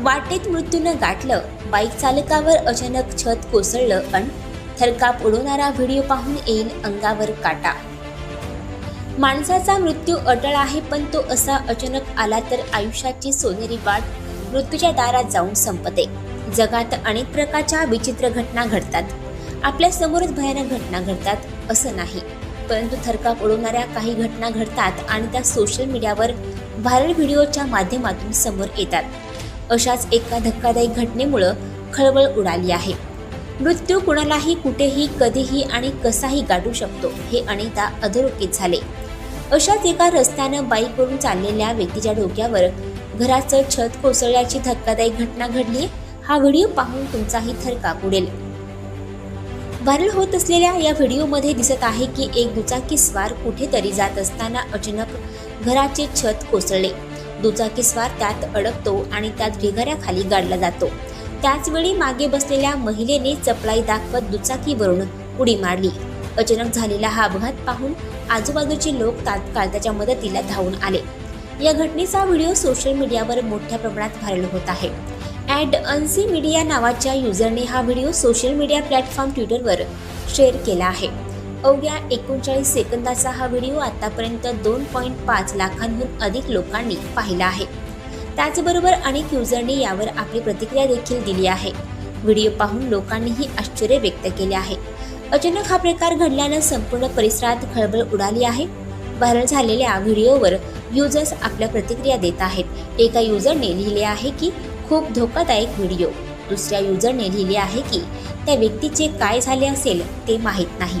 वाटेत मृत्यूनं गाठलं बाईक चालकावर अचानक छत कोसळलं अन थरकाप उडवणारा व्हिडिओ पाहून येईल अंगावर काटा. माणसाचा मृत्यू अटळ आहे पण तो असा अचानक आला तर आयुष्याची सोनेरी वाट मृत्यूच्या दारात जाऊन संपते. जगात अनेक प्रकारच्या विचित्र घटना घडतात. आपल्या समोरच भयानक घटना घडतात असं नाही. परंतु थरकाप उडवणाऱ्या काही घटना घडतात आणि त्या सोशल मीडियावर व्हायरल व्हिडिओच्या माध्यमातून समोर येतात. अशाच एका धक्कादायक घटनेमुळं खळबळ उडाली आहे. मृत्यू कुणालाही कुठेही कधीही आणि कसाही गाठू शकतो हे अनेकदा अधोरेखित झाले. अशाच एका रस्त्यानं बाईकवरून चाललेल्या व्यक्तीच्या डोक्यावर घराचं छत कोसळल्याची धक्कादायक घटना घडली हा व्हिडिओ पाहून तुमचाही थरकाप उडेल. व्हायरल होत असलेल्या या व्हिडिओमध्ये दिसत आहे की एक दुचाकी स्वार कुठेतरी जात असताना अचानक घराचे छत कोसळले. दुचाकीस्वार त्यात अडकतो आणि त्यात ढिगाऱ्याखाली गाडला जातो. त्याचवेळी मागे बसलेल्या महिलेने चपलाई दाखवत दुचाकीवरून उडी मारली. अचानक झालेला हा अपघात पाहून आजूबाजूचे लोक तात्काळ त्याच्या मदतीला धावून आले. या घटनेचा व्हिडिओ सोशल मीडियावर मोठ्या प्रमाणात व्हायरल होत आहे. ॲड अन्सी मीडिया नावाच्या युजरने हा व्हिडिओ सोशल मीडिया प्लॅटफॉर्म ट्विटरवर शेअर केला आहे. अवघ्या एकोणचाळीस सेकंदाचा हा व्हिडिओ आतापर्यंत दोन पॉईंट पाच लाखांहून अधिक लोकांनी पाहिला आहे. त्याचबरोबर अनेक युजरनी यावर आपली प्रतिक्रिया देखील दिली आहे. व्हिडिओ पाहून लोकांनीही आश्चर्य व्यक्त केले आहे. अचानक हा प्रकार घडल्यानं संपूर्ण परिसरात खळबळ उडाली आहे. व्हायरल झालेल्या व्हिडिओवर युजर्स आपल्या प्रतिक्रिया देत आहेत. एका युजरने लिहिले आहे की खूप धोकादायक व्हिडिओ. दुसऱ्या युजरने लिहिले आहे की त्या व्यक्तीचे काय झाले असेल ते माहीत नाही.